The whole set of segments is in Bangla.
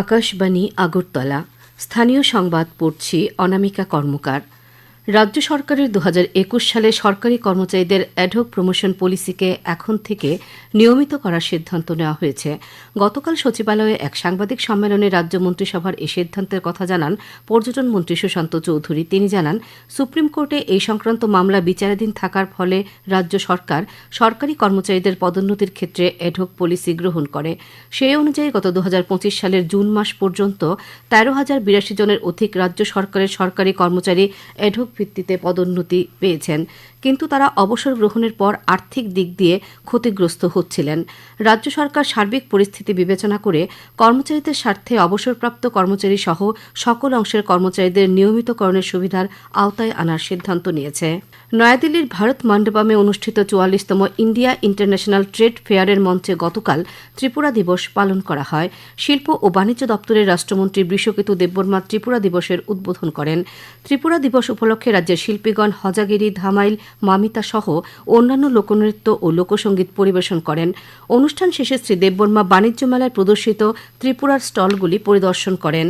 আকাশবাণী আগরতলা। স্থানীয় সংবাদ পড়ছি অনামিকা কর্মকার। রাজ্য সরকারের দু হাজার একুশ সালে সরকারি কর্মচারীদের অ্যাডহক প্রমোশন পলিসিকে এখন থেকে নিয়মিত করার সিদ্ধান্ত নেওয়া হয়েছে। গতকাল সচিবালয়ে এক সাংবাদিক সম্মেলনে রাজ্য মন্ত্রিসভার এই সিদ্ধান্তের কথা জানান পর্যটন মন্ত্রী সুশান্ত চৌধুরী। তিনি জানান, সুপ্রিম কোর্টে এই সংক্রান্ত মামলা বিচারাধীন থাকার ফলে রাজ্য সরকার সরকারি কর্মচারীদের পদোন্নতির ক্ষেত্রে অ্যাডহক পলিসি গ্রহণ করে। সেই অনুযায়ী গত দুহাজার পঁচিশ সালের জুন মাস পর্যন্ত তেরো হাজার বিরাশি জনের অধিক রাজ্য সরকারের সরকারি কর্মচারী অ্যাডহক ভিত্তিতে পদোন্নতি পেয়েছেন। কিন্তু তারা অবসর গ্রহণের পর আর্থিক দিক দিয়ে ক্ষতিগ্রস্ত হচ্ছিলেন। রাজ্য সরকার সার্বিক পরিস্থিতি বিবেচনা করে কর্মচারীদের স্বার্থে অবসরপ্রাপ্ত কর্মচারী সহ সকল অংশের কর্মচারীদের নিয়মিতকরণের সুবিধার আওতায় আনার সিদ্ধান্ত নিয়েছে। নয়াদিল্লির ভারত মণ্ডপমে অনুষ্ঠিত চুয়াল্লিশতম ইন্ডিয়া ইন্টারন্যাশনাল ট্রেড ফেয়ারের মঞ্চে গতকাল ত্রিপুরা দিবস পালন করা হয়। শিল্প ও বাণিজ্য দপ্তরের রাষ্ট্রমন্ত্রী বৃষকেতু দেববর্মা ত্রিপুরা দিবসের উদ্বোধন করেন। ত্রিপুরা দিবস উপলক্ষে রাজ্যের শিল্পীগণ হজাগিরি, ধামাইল, মামিতা সহ অন্যান্য লোকনৃত্য ও লোকসঙ্গীত পরিবেশন করেন। অনুষ্ঠান শেষে শ্রী দেববর্মা বাণিজ্য মেলায় প্রদর্শিত ত্রিপুরার স্টলগুলি পরিদর্শন করেন।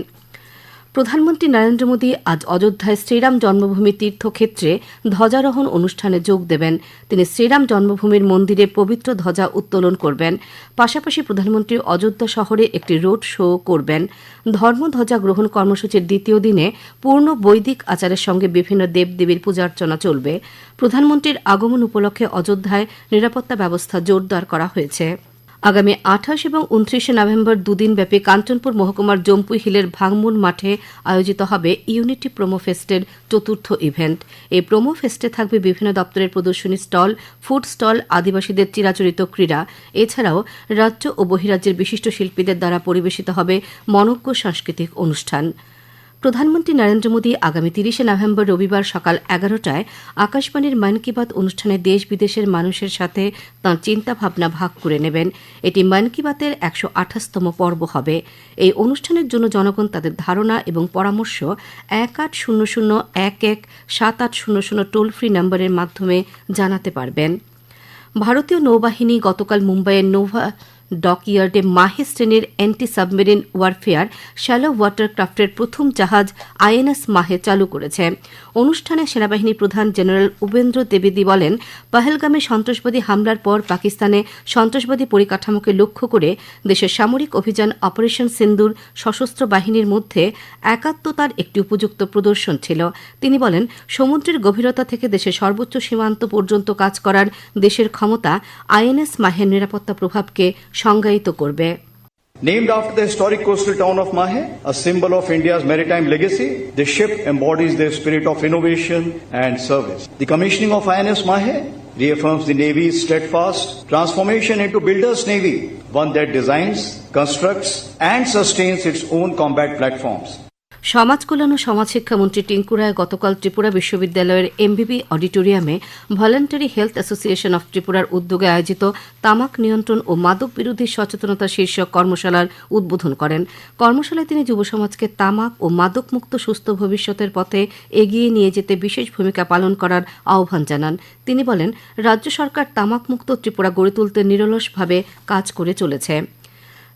প্রধানমন্ত্রী নরেন্দ্র মোদী আজ অযোধ্যায় শ্রীরাম জন্মভূমি তীর্থক্ষেত্রে ধ্বজারোহণ অনুষ্ঠানে যোগ দেবেন। তিনি শ্রীরাম জন্মভূমির মন্দিরে পবিত্র ধ্বজা উত্তোলন করবেন। পাশাপাশি প্রধানমন্ত্রী অযোধ্যা শহরে একটি রোড শো করবেন। ধর্মধ্বজা গ্রহণ কর্মসূচির দ্বিতীয় দিনে পূর্ণ বৈদিক আচারের সঙ্গে বিভিন্ন দেবদেবীর পূজার্চনা চলবে। প্রধানমন্ত্রীর আগমন উপলক্ষে অযোধ্যায় নিরাপত্তা ব্যবস্থা জোরদার করা হয়েছে। আগামী আঠাশ এবং উনত্রিশে নভেম্বর দুদিনব্যাপী কাঞ্চনপুর মহকুমার জম্পুই হিলের ভাঙমুন মাঠে আয়োজিত হবে ইউনিটি প্রোমো ফেস্টের চতুর্থ ইভেন্ট। এই প্রোমো ফেস্টে থাকবে বিভিন্ন দপ্তরের প্রদর্শনী স্টল, ফুড স্টল, আদিবাসীদের চিরাচরিত ক্রীড়া। এছাড়াও রাজ্য ও বহিরাজ্যের বিশিষ্ট শিল্পীদের দ্বারা পরিবেশিত হবে মনজ্ঞ সাংস্কৃতিক অনুষ্ঠান। প্রধানমন্ত্রী নরেন্দ্র মোদী আগামী তিরিশে নভেম্বর রবিবার সকাল এগারোটায় আকাশবাণীর মন কি বাত অনুষ্ঠানে দেশ বিদেশের মানুষের সাথে তাঁর চিন্তাভাবনা ভাগ করে নেবেন। এটি মন কি বাতের একশো আঠাশতম পর্ব হবে। এই অনুষ্ঠানের জন্য জনগণ তাদের ধারণা এবং পরামর্শ এক আট শূন্য শূন্য এক এক সাত আট শূন্য শূন্য টোল ফ্রি নম্বরের মাধ্যমে জানাতে পারবেন। ভারতীয় নৌবাহিনী গতকাল মুম্বাইয়ের নোভা ডকইয়ার্ডে মাহে শ্রেণির anti submarine warfare shallow water ক্রাফটের প্রথম জাহাজ আইএনএস মাহে চালু করেছে। অনুষ্ঠানে সেনাবাহিনী প্রধান জেনারেল উপেন্দ্র দ্বিবেদী বলেন, পহেলগামে সন্ত্রাসবাদী হামলার পর পাকিস্তানে সন্ত্রাসবাদী পরিকাঠামোকে লক্ষ্য করে দেশের সামরিক অভিযান অপারেশন সিন্দুর সশস্ত্র বাহিনীর মধ্যে একাত্মতার একটি উপযুক্ত প্রদর্শন ছিল। তিনি বলেন, সমুদ্রের গভীরতা থেকে দেশের সর্বোচ্চ সীমান্ত পর্যন্ত কাজ করার দেশের ক্ষমতা আইএনএস মাহের নিরাপত্তা প্রভাবকে সংজ্ঞায়িত করবে Named after the historic coastal town of Mahe, a symbol of India's maritime legacy, the ship embodies the spirit of innovation and service. The commissioning of INS Mahe reaffirms the Navy's steadfast transformation into builder's Navy, one that designs, constructs, and sustains its own combat platforms. সমাজ কল্যাণ ও সমাজশিক্ষা মন্ত্রী টিঙ্কু রায় গতকাল ত্রিপুরা বিশ্ববিদ্যালয়ের এমবিবি অডিটোরিয়ামে ভলেন্টারি হেলথ অ্যাসোসিয়েশন অফ ত্রিপুরার উদ্যোগে আয়োজিত তামাক নিয়ন্ত্রণ ও মাদক বিরোধী সচেতনতা শীর্ষক কর্মশালার উদ্বোধন করেন। কর্মশালায় তিনি যুব সমাজকে তামাক ও মাদক মুক্ত সুস্থ ভবিষ্যতের পথে এগিয়ে নিয়ে যেতে বিশেষ ভূমিকা পালন করার আহ্বান জানান। তিনি বলেন, রাজ্য সরকার তামাক মুক্ত ত্রিপুরা গড়ে তুলতে নিরলসভাবে কাজ করে চলেছে।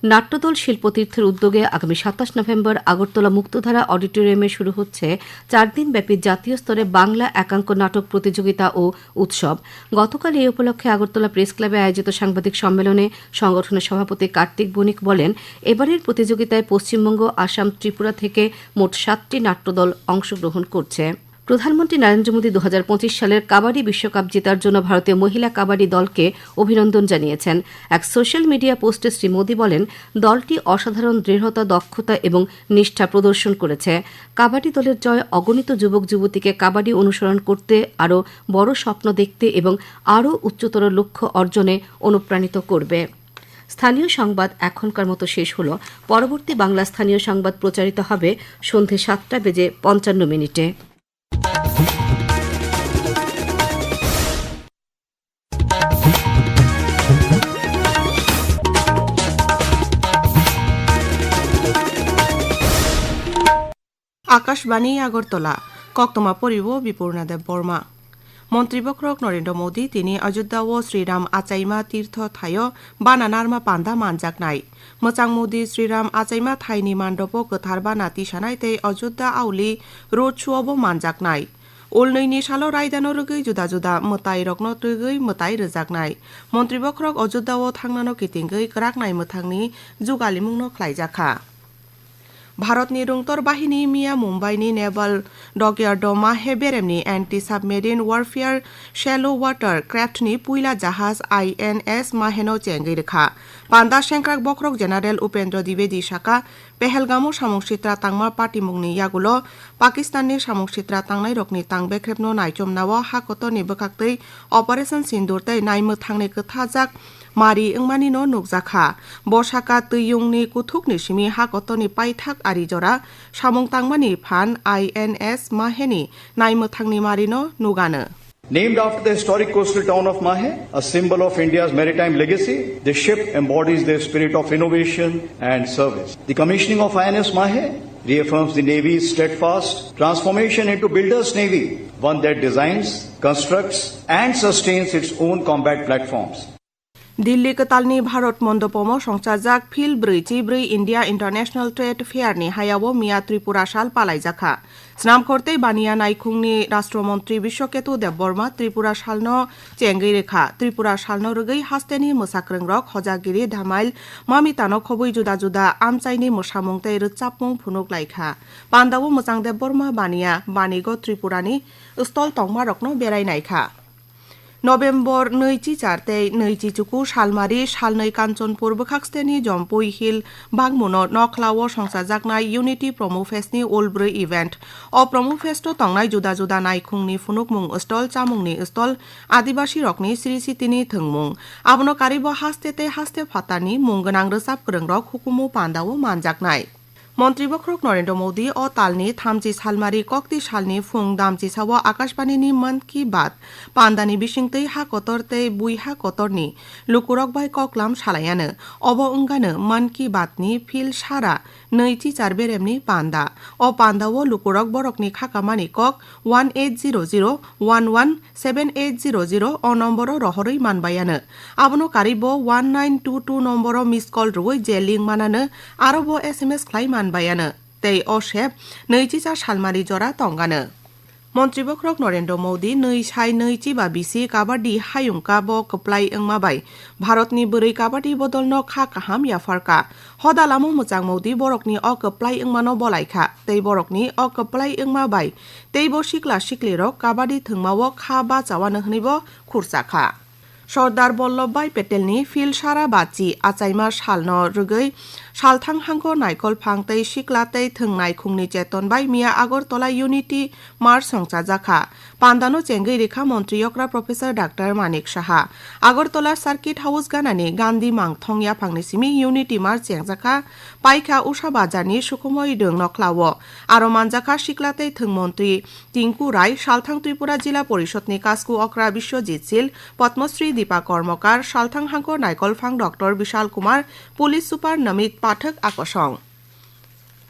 নাট্যদল শিল্পতীর্থের উদ্যোগে আগামী সাতাশ নভেম্বর আগরতলা মুক্তধারা অডিটোরিয়ামে শুরু হচ্ছে চার দিনব্যাপী জাতীয় স্তরে বাংলা একাঙ্ক নাটক প্রতিযোগিতা ও উৎসব। গতকাল এই উপলক্ষে আগরতলা প্রেস ক্লাবে আয়োজিত সাংবাদিক সম্মেলনে সংগঠনের সভাপতি কার্তিক বণিক বলেন, এবারের প্রতিযোগিতায় পশ্চিমবঙ্গ, আসাম, ত্রিপুরা থেকে মোট সাতটি নাট্যদল অংশগ্রহণ করছে। প্রধানমন্ত্রী নরেন্দ্র মোদী দু হাজার পঁচিশ সালের কাবাডি বিশ্বকাপ জেতার জন্য ভারতীয় মহিলা কাবাডি দলকে অভিনন্দন জানিয়েছেন। এক সোশ্যাল মিডিয়া পোস্টে শ্রী মোদী বলেন, দলটি অসাধারণ দৃঢ়তা, দক্ষতা এবং নিষ্ঠা প্রদর্শন করেছে। কাবাডি দলের জয় অগণিত যুবক যুবতীকে কাবাডি অনুসরণ করতে, আরও বড় স্বপ্ন দেখতে এবং আরও উচ্চতর লক্ষ্য অর্জনে অনুপ্রাণিত করবে। স্থানীয় সংবাদ এখনকার মতো শেষ হল। পরবর্তী বাংলা স্থানীয় সংবাদ প্রচারিত হবে সন্ধে সাতটা বেজে পঞ্চান্ন মিনিটে। আকাশবাণী আগরতলা। কক্তমা পরিব বিপূর্ণা দেব বর্মা। মন্ত্রীবক্রক নরেন্দ্র মোদী, তিনি অযোধ্যা ও শ্রীরাম আচাইমা তীর্থ থায় বানানারমা পান্দা মানজাক নাই। মচাং মোদী শ্রীরাম আচাইমা থাইনি মান্ডপ গথারবা নাতি সানাইতে অযোধ্যা আউলি রোড শুয়ব মানজাক নাই। ওলনৈনি সালো রায়দানো রগৈ জুদা জুদা, মতাই রগ্ন রগৈ মতাই রোজাকনাই মন্ত্রী বক্রক অযোধ্যাও থাংনানো কিতিংগৈ গ্রাকনাই মোথাংনি জুগালিমুংনো খ্লাইজাখা ভারতনি রুংতর বাহিনী, মিয়া মুম্বাইনি নেভাল ডগিয়ার্ডমা হেবেরেমনি anti submarine warfare shallow water ক্র্যাফটনি পুইলা জাহাজ আইএনএস মাহেনো চেঙ্গি রেখা। পান্দা সেংক্রাক বক্রক জেনারেল উপেন্দ্র দ্বিবেদী শাখা পেহেলগামু সামংসিত্রা তাংমা পাটিমুংনি ইয়াগুলো পাকিস্তাননি সামংসিত্রা তাংনাই রকনি তাংবে খ্রেবনো নাইচমনাও হাকত নিবখাক্তৈ অপারেশন সিন্দুরতৈ নাইমো থাংনি কথা কথাজাক mari বসাকা no নি কুথুক নিশিমি kuthukni simi hakotoni paithak ari jora samong tangmani phan INS maheni naimuthangni mari no nugana Named after the historic coastal town of Mahe, a symbol of India's maritime legacy, the ship embodies the spirit of innovation and service. The commissioning of INS Mahe reaffirms the Navy's steadfast transformation into builder's navy, one that designs, constructs, and sustains its own combat platforms. Delhi कतालनि Bharat Mandapam संसारजाक fill ब्रैथि ब्रै इण्डिया इन्टारनेशनेल ट्रेड फेयारनि हायाव मिया त्रिपुरा साल पालायजाखा स्नाम खर्ते बानिया नायखुंनि राष्ट्रमन्त्री बिश्वकेतु देबबर्मा त्रिपुरा सालनो चेंगै रेखा त्रिपुरा सालनो रोगै हास्तेनि मोसाख्रोंरक हजागिरि धामाइल मामितानो खबै जुदा जुदा आमचाइनि मोसामुंतै रोचापमुं फुनुक लायखा पान्दावो मोजां देबबर्मा बानिया बानिगो त्रिपुरानि स्तल तंमा रकनो बेरायनायखा नभेम्बर नैथि चारते नैथि चुकु सालमारि सालनै कान्चनपुर बोखाक्सतेनि जम्पुइ हिल बांमुनो नखलाव संसारजाकनाय इउनिटि प्रमु फेस्टनि उलब्रै इभेन्ट अ प्रमु फेस्टो तंनाय जुदा जुदा नायखुंनि फुनुकमुं स्टल चामुंनि स्टल आदिबासी रकनि सिरि सितिनि थोंमुं आबनो कारिब हास्तेते हास्ते फातानि मुं गोनां रोजाब गोरोंरक हुकुमु पान्दावो मानजाकनाय मन्त्री बख्रक नरेन्द्र मोदी अ तालनि थामजि सालमारि कक्ति सालनि फुं दामजि साव आकाशबाणीनि मन की बात पान्दानि बिसिंतै हा कतरतै बुइ हा कतरनि लुकुरक बाय कक्लाम सालायानो अब ओंगानो मन की बातनि फिल सारा নৈচি চারবের এমনি পান্দা ও পান্দাও লুকুরক বরক নি খাকা মানি cock one eight zero zero one one seven eight zero zero অ নম্বর রহরই মানবায়ানো। আবনো Karib one nine two two number miss call রুই জে লিংক মানানো। আৰু ব এছ এম এস খাই মানবায়ানো। তেই অ শেপ নৈচিচা সালমারি জরা তঙ্গানো मन्त्री बख्रक नरेन्द्र मोदी नै साय नैथि बा बिसि काबाडि हायुंका ब कप्लाय ओंमाबाय भारतनि बोरै काबाडि बदलनो खा काहाम याफारका हदालामो मोजां मोदी बरकनि अ कप्लाय ओंमानो बलायखा तै बरकनि अ कप्लाय ओंमाबाय तै ब सिक्ला सिक्लिरक काबाडि थोंमावो खा बा चावानो हनैबो खुरसाखा सरदार बल्लभभाई पेटेलनि फिल सारा बाची आचाइमा সালথাং হাঙ্গো নাইকল ফাংতৈ থং নাই খুংনি চেতন বাই মিয়া আগর তলা ইউনিটি মার সংসা জাখা পান্দানো চেঙ্গি রেখা মন্ত্রী অকরা professor doctor Manik Saha Agartala circuit house গানানি Gandhi মাংথংয়া ফাংনিসিমি ইউনিটি মার চেং চেংজাখা পাইখা উষা বাজারনি সুকুময় দং নখলাও আরও মানজাখা শিকলাতৈ থং মন্ত্রী টিঙ্কু রায় সালথাং ত্রিপুরা জেলা পরিষদনি কাসকু অকরা বিশ্বজিৎ সিল পদ্মশ্রী দীপা কর্মকার সালথাং হাঙ্গো নাইকল ফাং doctor Vishal Kumar, police super Namit पाठक আকসং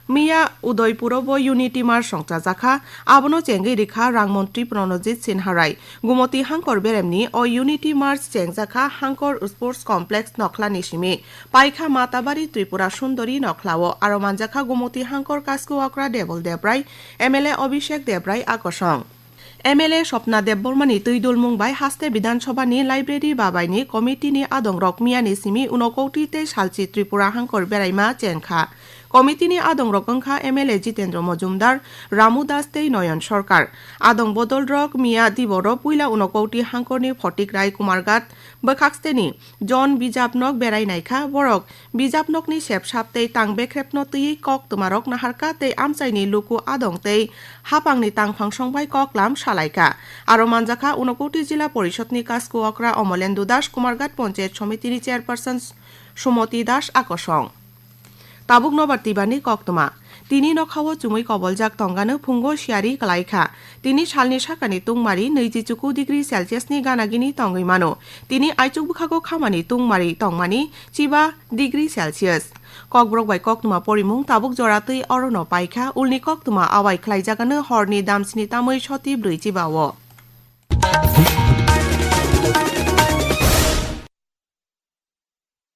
মিয়া উদয়পুরব ইউনিটি মার সংচাজাখা আবনো চেঙ্গি রেখা রাংমন্ত্রী প্রণজিৎ সিনহারাই গুমতি হাঙ্কর বেরেমনি অ unity March চেংজাখা হাঙ্কর sports complex নখলা নিসিমি পাইখা Matabari Tripura Sundari নখলাও R মানজাখা Gumti হাঙ্কর কাসকু অকরা Debal Debrai M L A Abhishek Debrai আকসং M L A Swapna देबबर्मानि तैदुल Mumbai हास्ते विधानसभानि library बाबाइनि कमिटिनि आदं रकमियानि सिमी उनकौटिते सालचि त्रिपुरा हांकर बेरायमा चेनखा কমিতিনি আদং রকংখা এমএলএ জিতেন্দ্র মজুমদার, রামু দাস তেই, নয়ন সরকার। আদং বদল রক, মিয়া দিবর পুইলা উনকৌটি হাঙ্করনি ফটিক রায় কুমারগাত বখাকস্তেনি জন বিজাবনক বেড়াইনাইখা বরক বিজাবনকনি সেব সাপতেই তাংবে খেপন তুই কক তোমারক নাহারকা তেই আমচাইনি লুকু আদং তেই হাপাংনি তাংফাং সংবাই ককলাম সালাইকা আরও মানজাখা, উনকৌটি জেলা পরিষদনি কাজকু অকরা, অমলেন্দু দাস কুমারঘাট পঞ্চায়েত সমিতির চেয়ারপারসন সুমতি দাস আকর্ষণ তাবুক no bartibani koktoma তিনি নখাও চুমুই কবলজাক তঙ্গানো ফুঙ্গ শিয়ারি কালাইখা। তিনি সালনি সাকানি তুংমারি নৈজিচুকু ডিগ্রি সেলসিয়াসনি গানাগিনি তঙ্গইমানো তিনি আইচুক বুখাগো খামানি তুংমারি তংমানি চিবা ডিগ্রি সেলসিয়াস। ককব্রক বাই ককতুমা পরিমুং তাবুক জরাতৈ অরণ পাইখা। উলনি ককতুমা আওয়াই খ্লাইজাগানো হরনি দামসিনি তামৈ সতি ব্রৈচিবাও